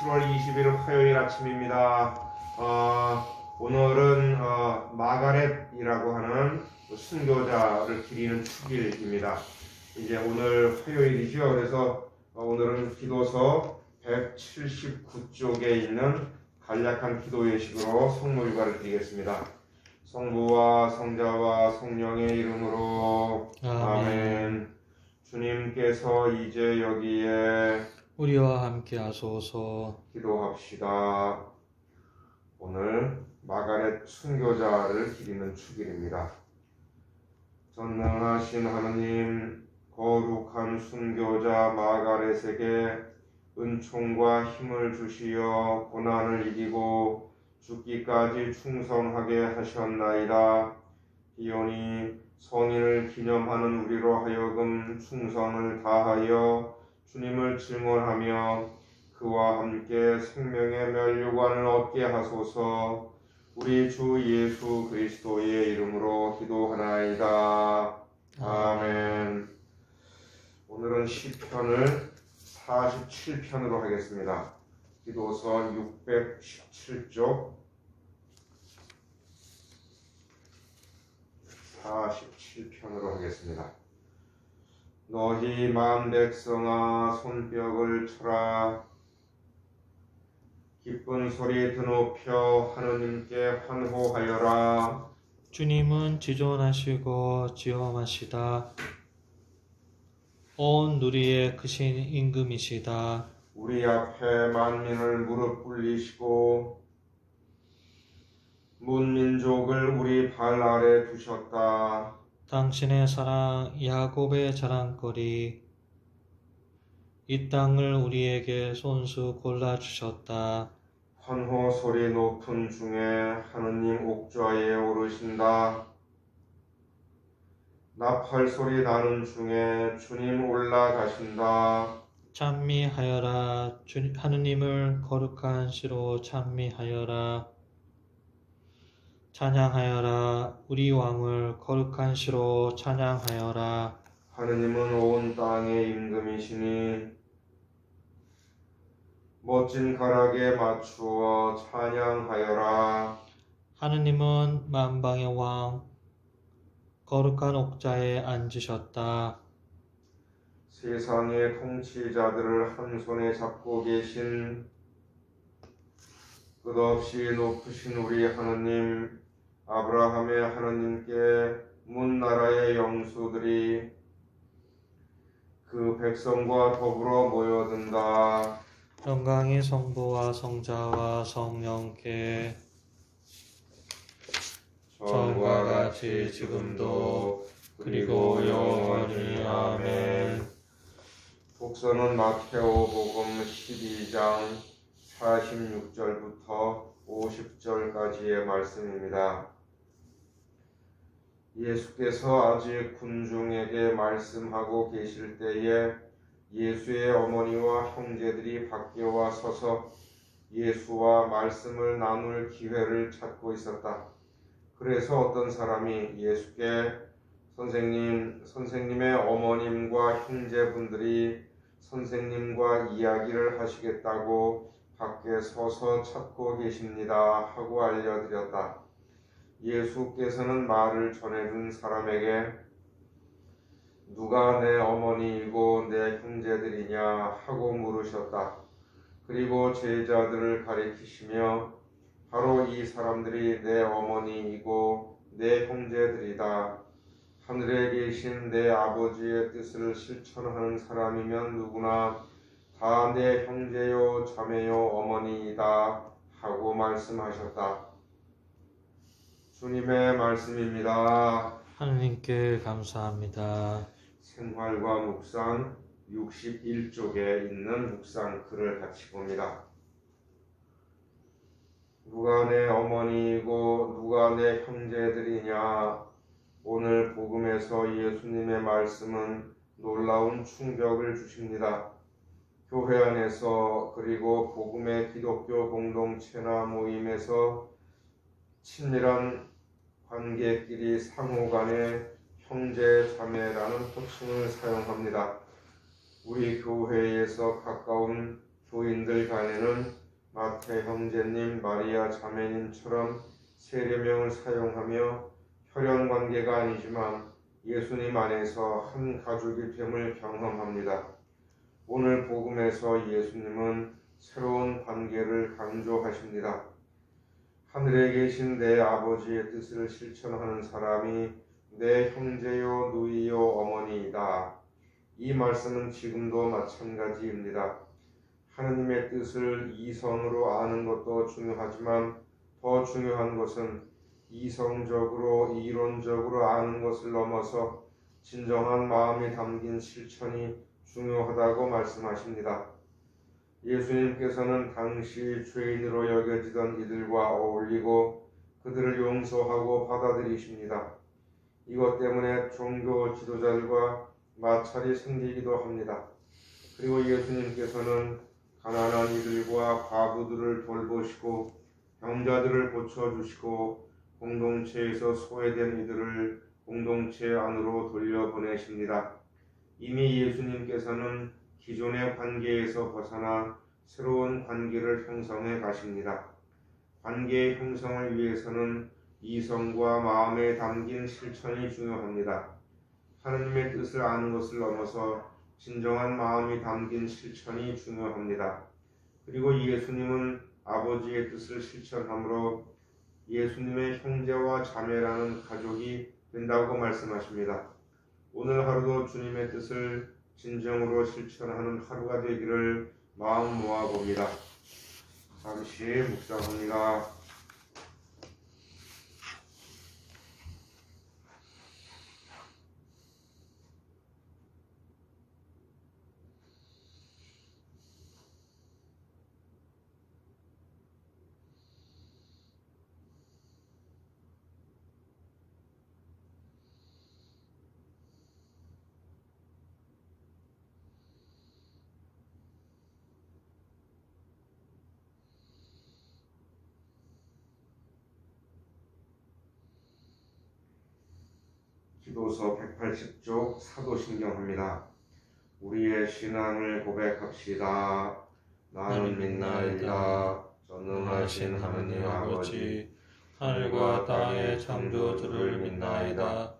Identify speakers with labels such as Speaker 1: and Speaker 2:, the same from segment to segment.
Speaker 1: 7월 20일 화요일 아침입니다. 어, 오늘은 어, 마가렛이라고 하는 순교자를 기리는 축일입니다. 이제 오늘 화요일이죠. 그래서 어, 오늘은 기도서 179쪽에 있는 간략한 기도 예식으로 성모 일과를 드리겠습니다. 성부와 성자와 성령의 이름으로 아멘. 주님께서 이제 여기에
Speaker 2: 우리와 함께 하소서.
Speaker 1: 기도합시다. 오늘 마가렛 순교자를 기리는 축일입니다. 전능하신 하느님, 거룩한 순교자 마가렛에게 은총과 힘을 주시어 고난을 이기고 죽기까지 충성하게 하셨나이다. 기온이 성인을 기념하는 우리로 하여금 충성을 다하여 주님을 증언하며 그와 함께 생명의 멸류관을 얻게 하소서 우리 주 예수 그리스도의 이름으로 기도하나이다. 아멘. 오늘은 시편을 47편으로 하겠습니다. 기도서 617쪽 47편으로 하겠습니다. 너희 만 백성아 손뼉을 쳐라 기쁜 소리 드높여 하느님께 환호하여라
Speaker 2: 주님은 지존하시고 지엄하시다. 온 누리의 크신 임금이시다.
Speaker 1: 우리 앞에 만민을 무릎 꿇리시고 문민족을 우리 발 아래 두셨다
Speaker 2: 당신의 사랑 야곱의 자랑거리 이 땅을 우리에게 손수 골라 주셨다.
Speaker 1: 환호 소리 높은 중에 하느님 옥좌에 오르신다. 나팔 소리 나는 중에 주님 올라가신다.
Speaker 2: 찬미하여라 주, 하느님을 거룩한 시로 찬미하여라 찬양하여라 우리 왕을 거룩한 시로 찬양하여라
Speaker 1: 하느님은 온 땅의 임금이시니 멋진 가락에 맞추어 찬양하여라.
Speaker 2: 하느님은 만방의 왕 거룩한 옥자에 앉으셨다
Speaker 1: 세상의 통치자들을 한 손에 잡고 계신 끝없이 높으신 우리 하느님 아브라함의 하느님께 문 나라의 영수들이 그 백성과 더불어 모여든다.
Speaker 2: 영광의 성부와 성자와 성령께
Speaker 1: 전과 같이 지금도 그리고 영원히 아멘. 복서는 마테오 복음 12장 46절부터 50절까지의 말씀입니다. 예수께서 아직 군중에게 말씀하고 계실 때에 예수의 어머니와 형제들이 밖에 와 서서 예수와 말씀을 나눌 기회를 찾고 있었다. 그래서 어떤 사람이 예수께 선생님, 선생님의 어머님과 형제분들이 선생님과 이야기를 하시겠다고 밖에 서서 찾고 계십니다. 하고 알려드렸다. 예수께서는 말을 전해준 사람에게 누가 내 어머니이고 내 형제들이냐 하고 물으셨다. 그리고 제자들을 가리키시며 바로 이 사람들이 내 어머니이고 내 형제들이다. 하늘에 계신 내 아버지의 뜻을 실천하는 사람이면 누구나 다 내 형제요 자매요 어머니이다 하고 말씀하셨다. 주님의 말씀입니다.
Speaker 2: 하느님께 감사합니다.
Speaker 1: 생활과 묵상 61쪽에 있는 묵상 글을 같이 봅니다. 누가 내 어머니이고 누가 내 형제들이냐 오늘 복음에서 예수님의 말씀은 놀라운 충격을 주십니다. 교회 안에서 그리고 복음의 기독교 공동체나 모임에서 친밀한 관계끼리 상호간에 형제 자매라는 호칭을 사용합니다. 우리 교회에서 가까운 교인들 간에는 마태 형제님, 마리아 자매님처럼 세례명을 사용하며 혈연 관계가 아니지만 예수님 안에서 한 가족이 됨을 경험합니다. 오늘 복음에서 예수님은 새로운 관계를 강조하십니다. 하늘에 계신 내 아버지의 뜻을 실천하는 사람이 내 형제요, 누이요, 어머니이다. 이 말씀은 지금도 마찬가지입니다. 하느님의 뜻을 이성으로 아는 것도 중요하지만 더 중요한 것은 이성적으로 이론적으로 아는 것을 넘어서 진정한 마음이 담긴 실천이 중요하다고 말씀하십니다. 예수님께서는 당시 죄인으로 여겨지던 이들과 어울리고 그들을 용서하고 받아들이십니다. 이것 때문에 종교 지도자들과 마찰이 생기기도 합니다. 그리고 예수님께서는 가난한 이들과 과부들을 돌보시고 병자들을 고쳐주시고 공동체에서 소외된 이들을 공동체 안으로 돌려보내십니다. 이미 예수님께서는 기존의 관계에서 벗어나 새로운 관계를 형성해 가십니다. 관계의 형성을 위해서는 이성과 마음에 담긴 실천이 중요합니다. 하느님의 뜻을 아는 것을 넘어서 진정한 마음이 담긴 실천이 중요합니다. 그리고 예수님은 아버지의 뜻을 실천함으로 예수님의 형제와 자매라는 가족이 된다고 말씀하십니다. 오늘 하루도 주님의 뜻을 진정으로 실천하는 하루가 되기를 마음 모아 봅니다. 잠시 묵상합니다. 기도서 180쪽 사도신경합니다. 우리의 신앙을 고백합시다. 나는 믿나이다. 전능하신 하느님 아버지,
Speaker 2: 하늘과 땅의 창조주를 믿나이다.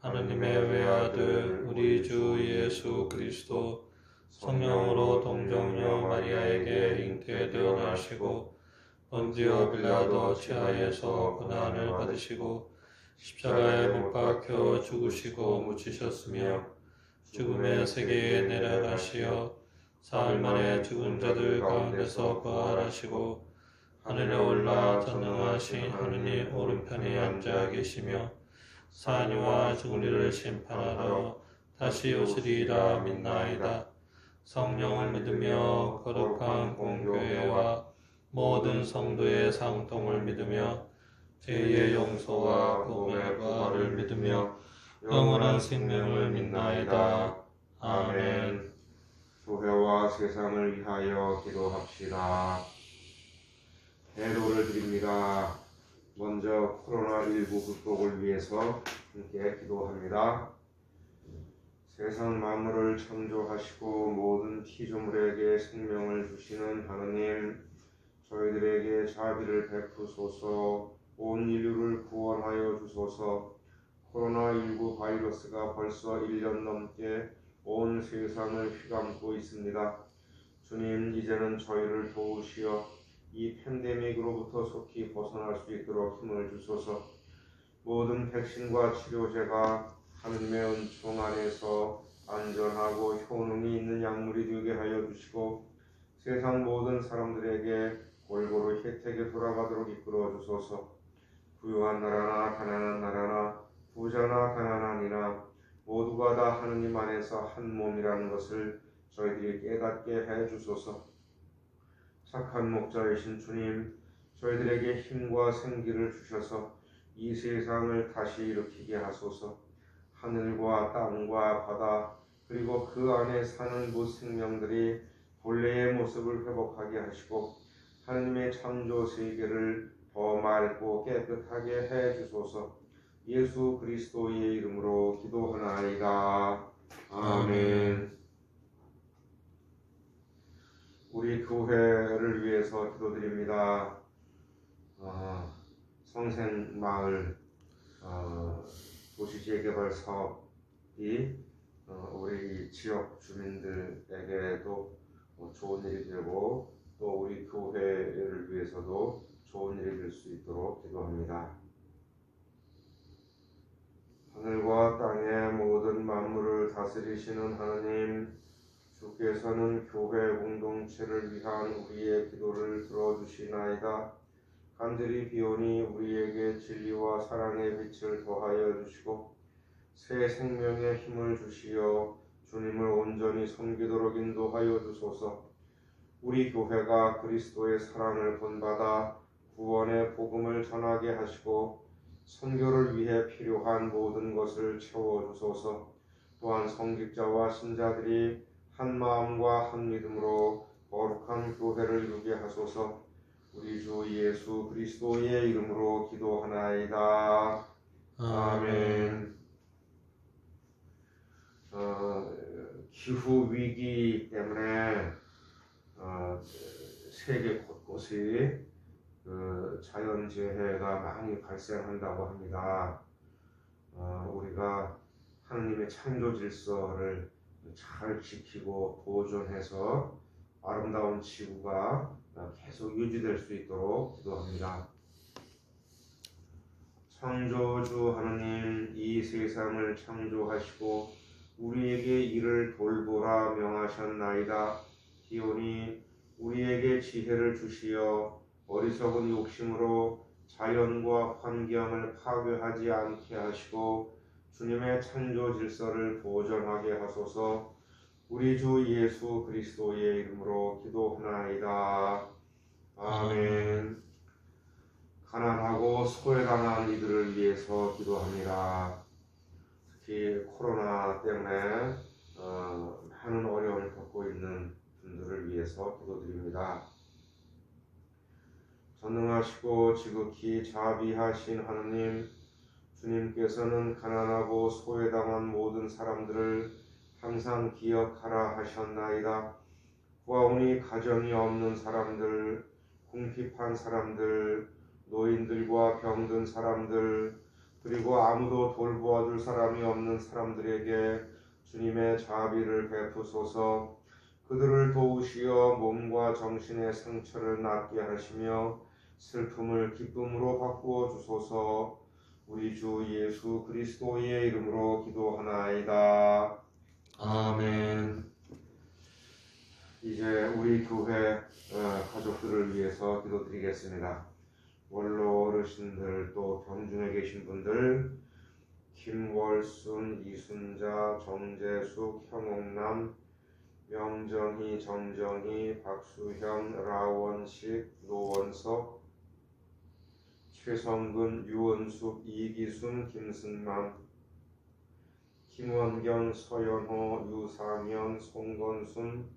Speaker 2: 하느님의 외아들 우리 주 예수 그리스도 성령으로 동정녀 마리아에게 잉태되어 나시고 본디오 빌라도 치하에서 고난을 받으시고 십자가에 못 박혀 죽으시고 묻히셨으며 죽음의 세계에 내려가시어 사흘 만에 죽은 자들 가운데서 부활하시고 하늘에 올라 전능하신 하느님 오른편에 앉아 계시며 사니와 죽은 이를 심판하러 다시 오시리라 믿나이다. 성령을 믿으며 거룩한 공교회와 모든 성도의 상통을 믿으며 죄의 용서와 구원의 부활을 믿으며 영원한 생명을 믿나이다. 아멘.
Speaker 1: 교회와 세상을 위하여 기도합시다. 대도를 드립니다. 먼저 코로나19 극복을 위해서 함께 기도합니다. 세상 만물을 창조하시고 모든 피조물에게 생명을 주시는 하느님, 저희들에게 자비를 베푸소서, 온 인류를 구원하여 주소서. 코로나19 바이러스가 벌써 1년 넘게 온 세상을 휘감고 있습니다. 주님, 이제는 저희를 도우시어 이 팬데믹으로부터 속히 벗어날 수 있도록 힘을 주소서. 모든 백신과 치료제가 하느님의 은총 안에서 안전하고 효능이 있는 약물이 되게 하여 주시고 세상 모든 사람들에게 골고루 혜택에 돌아가도록 이끌어 주소서. 부유한 나라나 가난한 나라나 부자나 가난한이나 모두가 다 하느님 안에서 한 몸이라는 것을 저희들이 깨닫게 해 주소서. 착한 목자이신 주님, 저희들에게 힘과 생기를 주셔서 이 세상을 다시 일으키게 하소서. 하늘과 땅과 바다 그리고 그 안에 사는 무생명들이 본래의 모습을 회복하게 하시고 하느님의 창조 세계를 범알고 깨끗하게 해 주소서. 예수 그리스도의 이름으로 기도하나이다. 아멘. 우리 교회를 위해서 기도드립니다. 아, 성생 마을 아, 도시재개발 사업이 어, 우리 지역 주민들에게도 뭐 좋은 일이 되고 또 우리 교회를 위해서도 좋은 일이 될 수 있도록 기도합니다. 하늘과 땅의 모든 만물을 다스리시는 하나님, 주께서는 교회 공동체를 위한 우리의 기도를 들어주시나이다. 간절히 비오니 우리에게 진리와 사랑의 빛을 더하여 주시고 새 생명의 힘을 주시어 주님을 온전히 섬기도록 인도하여 주소서. 우리 교회가 그리스도의 사랑을 본받아 구원의 복음을 전하게 하시고 선교를 위해 필요한 모든 것을 채워 주소서. 또한 성직자와 신자들이 한 마음과 한 믿음으로 거룩한 교회를 이루게 하소서. 우리 주 예수 그리스도의 이름으로 기도하나이다. 아멘. 어, 기후 위기 때문에 어, 세계 곳곳이 그 자연 재해가 많이 발생한다고 합니다. 어, 우리가 하나님의 창조 질서를 잘 지키고 보존해서 아름다운 지구가 계속 유지될 수 있도록 기도합니다. 창조주 하나님 이 세상을 창조하시고 우리에게 이를 돌보라 명하셨나이다. 기온이 우리에게 지혜를 주시어 어리석은 욕심으로 자연과 환경을 파괴하지 않게 하시고 주님의 창조 질서를 보존하게 하소서. 우리 주 예수 그리스도의 이름으로 기도하나이다. 아멘. 가난하고 소외당한 이들을 위해서 기도합니다. 특히 코로나 때문에 어, 많은 어려움을 겪고 있는 분들을 위해서 기도드립니다. 전능하시고 지극히 자비하신 하나님, 주님께서는 가난하고 소외당한 모든 사람들을 항상 기억하라 하셨나이다. 구하오니 가정이 없는 사람들, 궁핍한 사람들, 노인들과 병든 사람들, 그리고 아무도 돌보아 줄 사람이 없는 사람들에게 주님의 자비를 베푸소서 그들을 도우시어 몸과 정신의 상처를 낫게 하시며 슬픔을 기쁨으로 바꾸어 주소서 우리 주 예수 그리스도의 이름으로 기도하나이다.
Speaker 2: 아멘.
Speaker 1: 이제 우리 교회 어, 가족들을 위해서 기도드리겠습니다. 원로 어르신들 또 병중에 계신 분들 김월순, 이순자, 정재숙, 형옥남, 명정희, 정정희, 박수현, 라원식, 노원석, 최성근, 유원숙, 이기순, 김승만, 김원경, 서연호, 유상현, 송건순,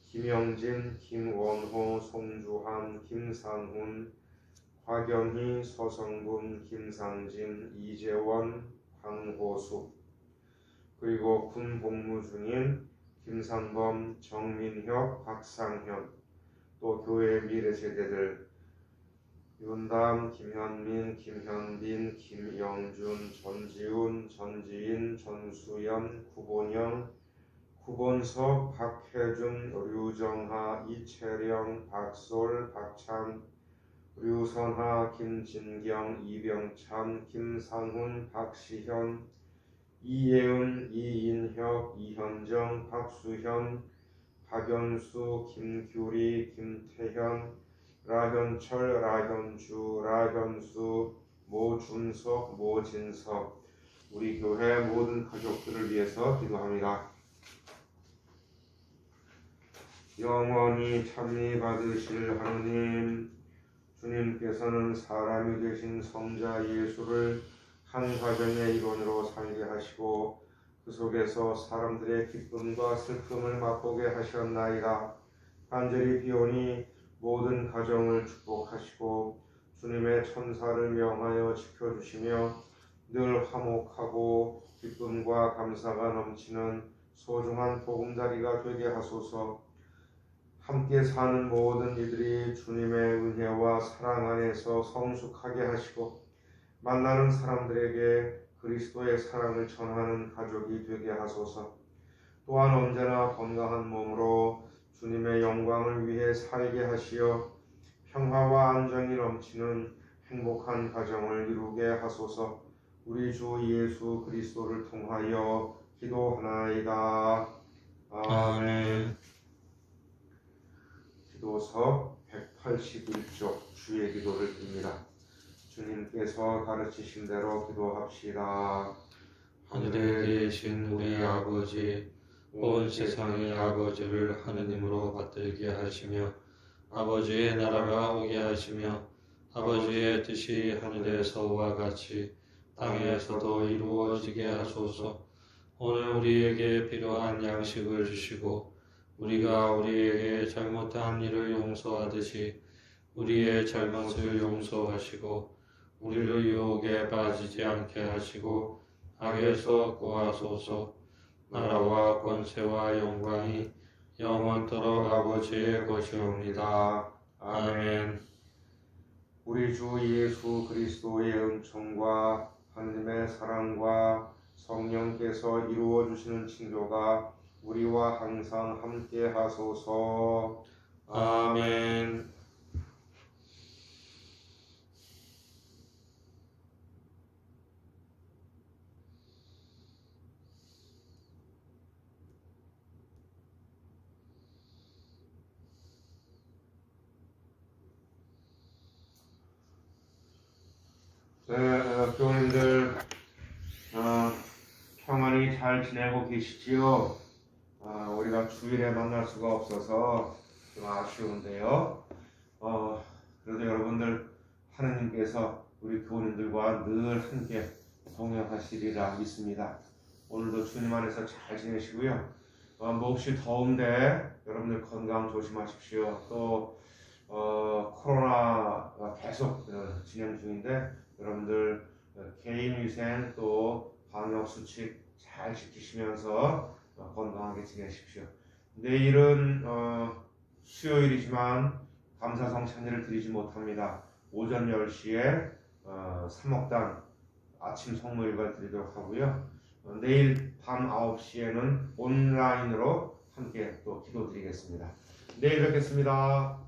Speaker 1: 김영진, 김원호, 송주한, 김상훈, 화경희, 서성군, 김상진, 이재원, 황호숙 그리고 군 복무 중인 김상범, 정민혁, 박상현. 또 교회 미래 세대들 윤담, 김현민, 김현빈, 김영준, 전지훈, 전지인, 전수연, 구본영, 구본석, 박혜준, 류정하, 이채령, 박솔, 박찬, 류선하, 김진경, 이병찬, 김상훈, 박시현, 이예은, 이인혁, 이현정, 박수현, 박연수, 김규리, 김태현, 라현철, 라현주, 라현수, 모준석, 모진석, 우리 교회 모든 가족들을 위해서 기도합니다. 영원히 찬미 받으실 하느님, 주님께서는 사람이 되신 성자 예수를 한 가정의 일원으로 살게 하시고 그 속에서 사람들의 기쁨과 슬픔을 맛보게 하셨나이다. 간절히 비오니 모든 가정을 축복하시고 주님의 천사를 명하여 지켜주시며 늘 화목하고 기쁨과 감사가 넘치는 소중한 보금자리가 되게 하소서. 함께 사는 모든 이들이 주님의 은혜와 사랑 안에서 성숙하게 하시고 만나는 사람들에게 그리스도의 사랑을 전하는 가족이 되게 하소서. 또한 언제나 건강한 몸으로 주님의 영광을 위해 살게 하시어 평화와 안정이 넘치는 행복한 가정을 이루게 하소서. 우리 주 예수 그리스도를 통하여 기도하나이다.
Speaker 2: 아멘.
Speaker 1: 기도서 181쪽 주의 기도를 듭니다. 주님께서 가르치신 대로 기도합시다.
Speaker 2: 하늘에 계신 우리 아버지, 온 세상의 아버지를 하느님으로 받들게 하시며 아버지의 나라가 오게 하시며 아버지의 뜻이 하늘에서와 같이 땅에서도 이루어지게 하소서. 오늘 우리에게 필요한 양식을 주시고 우리가 우리에게 잘못한 일을 용서하듯이 우리의 잘못을 용서하시고 우리를 유혹에 빠지지 않게 하시고 악에서 구하소서. 나라와 권세와 영광이 영원토록 아버지의 것이옵니다. 아멘.
Speaker 1: 우리 주 예수 그리스도의 은총과 하나님의 사랑과 성령께서 이루어 주시는 칭조가 우리와 항상 함께 하소서.
Speaker 2: 아멘.
Speaker 1: 네, 어, 교우님들 어, 평안히 잘 지내고 계시지요? 어, 우리가 주일에 만날 수가 없어서 좀 아쉬운데요. 어, 그래도 여러분들 하느님께서 우리 교우님들과 늘 함께 동행하시리라 믿습니다. 오늘도 주님 안에서 잘 지내시고요. 어, 몹시 더운데 여러분들 건강 조심하십시오. 또 어, 코로나가 계속 어, 진행 중인데 여러분들 어, 개인 위생 또 방역 수칙 잘 지키시면서 어, 건강하게 지내십시오. 내일은 어, 수요일이지만 감사성 찬양을 드리지 못합니다. 오전 10시에 어, 3억당 아침 성모일관 드리도록 하고요. 어, 내일 밤 9시에는 온라인으로 함께 또 기도 드리겠습니다. 내일 뵙겠습니다.